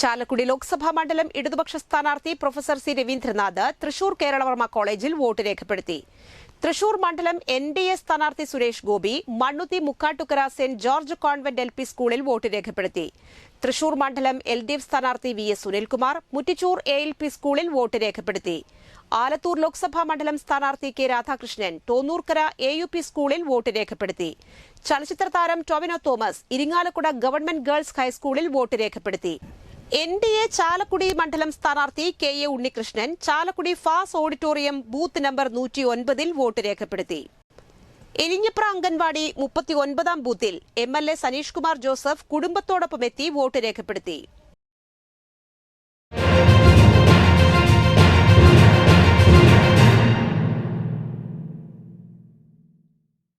ചാലക്കുടി ലോക്സഭാ മണ്ഡലം ഇടതുപക്ഷ സ്ഥാനാർത്ഥി പ്രൊഫസർ സി രവീന്ദ്രനാഥ് തൃശൂർ കേരളവർമ്മ കോളേജിൽ വോട്ട് രേഖപ്പെടുത്തി. തൃശൂർ മണ്ഡലം എൻ ഡി എ സ്ഥാനാർത്ഥി Suresh Gopi Mannuthy Mukkattukara Saint George convent L P സ്കൂളിൽ വോട്ട് രേഖപ്പെടുത്തി. തൃശൂർ മണ്ഡലം എൽ ഡി എഫ് സ്ഥാനാർത്ഥി V S Sunilkumar Muttichur A L P സ്കൂളിൽ വോട്ട് രേഖപ്പെടുത്തി. ആലത്തൂർ ലോക്സഭാ മണ്ഡലം സ്ഥാനാർത്ഥി K Radhakrishnan Thonnurkara A U P സ്കൂളിൽ വോട്ട് രേഖപ്പെടുത്തി. ചലച്ചിത്ര താരം ടൊവിനോ തോമസ് ഇരിങ്ങാലക്കുട ഗവൺമെന്റ് ഗേൾസ് ഹൈസ്കൂളിൽ വോട്ട് രേഖപ്പെടുത്തി. എൻ ഡി എ ചാലക്കുടി മണ്ഡലം സ്ഥാനാർത്ഥി K A Unnikrishnan Chalakudy Fas auditorium booth number നൂറ്റി ഒൻപതിൽ വോട്ട് രേഖപ്പെടുത്തി. എലിഞ്ഞപ്ര അംഗൻവാടി മുപ്പത്തി ഒൻപതാം ബൂത്തിൽ M L A Saneesh Kumar Joseph കുടുംബത്തോടൊപ്പം എത്തി വോട്ട് രേഖപ്പെടുത്തി.